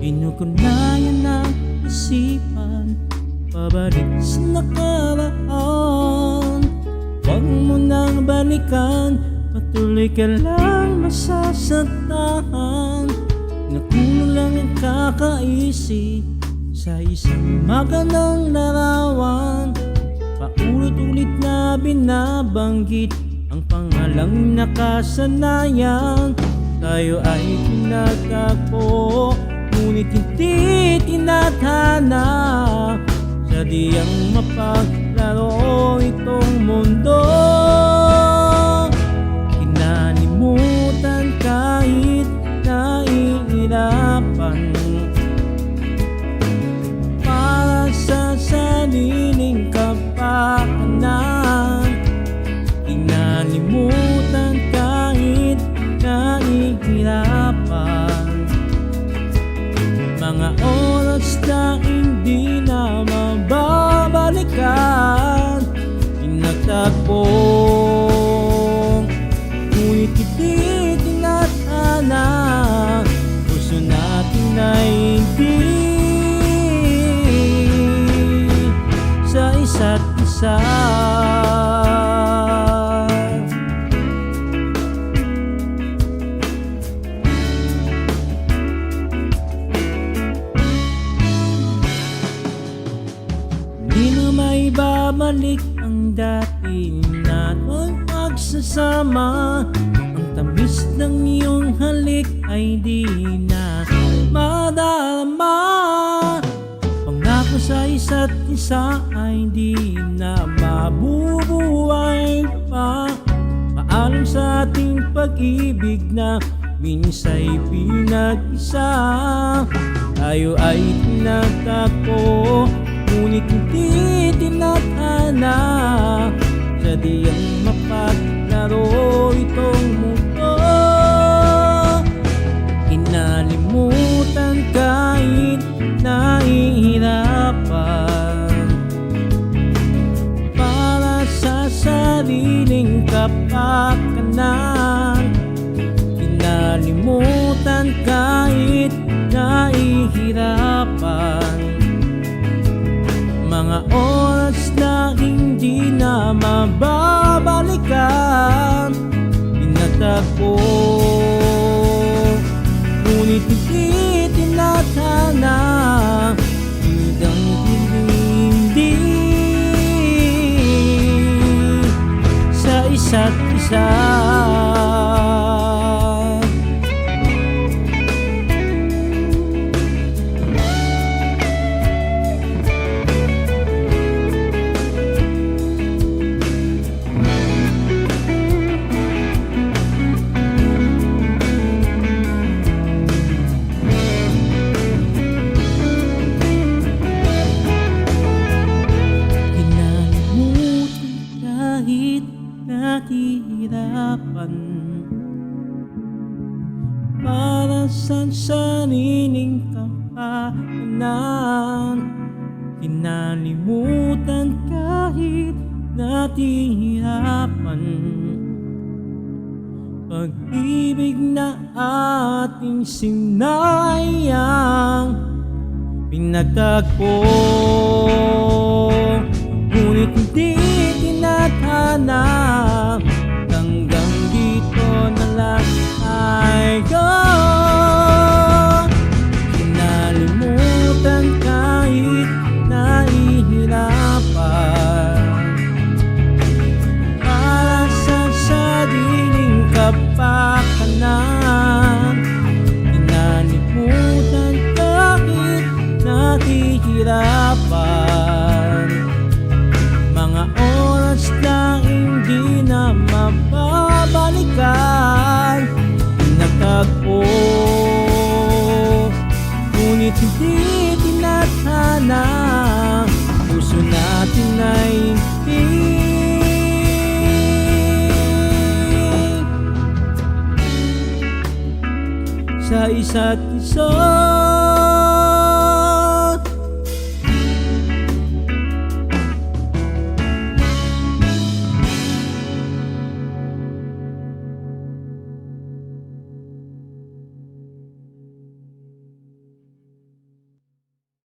Inukunayan ng isipan Pabalik sa nakaraan Huwag mo nang balikan Patuloy ka lang masasaktan Nakulang lang ang kakaisip Sa isang magandang larawan. Paulit-ulit na binabanggit Ang pangalang nakasanayan. Tayo ay tinatagpo Ngunit hindi tinatana Sadyang mapaglaro itong mundo oras na hindi na mababalikan Pinagtagpo Ngunit hindi tinatana Puso natin ay hindi. Sa isa't isa babalik ang dati natin pagsasama Ang tamis ng iyong halik ay di na madama. Pangako sa isa't isa ay di na mabubuhay pa. Paalam sa ating pag-ibig na minsa'y pinag-isa. Tayo ay tinatako Ngunit hindi tinatana Sadyang mapaglaro itong mundo. Inalimutan kahit nahihirapan. Para sa sariling kapakanan Mga oras na hindi na mababalikan. Pinatagpo. Ngunit hindi tinatana Hanggang hindi. Sa isa't isa kahit nahihirapan. Para sa sariling kapakanan Kinalimutan kahit natihirapan. Pag-ibig na ating sinayang Pinagtagpo Ngunit hindi tinatana sa isa't isa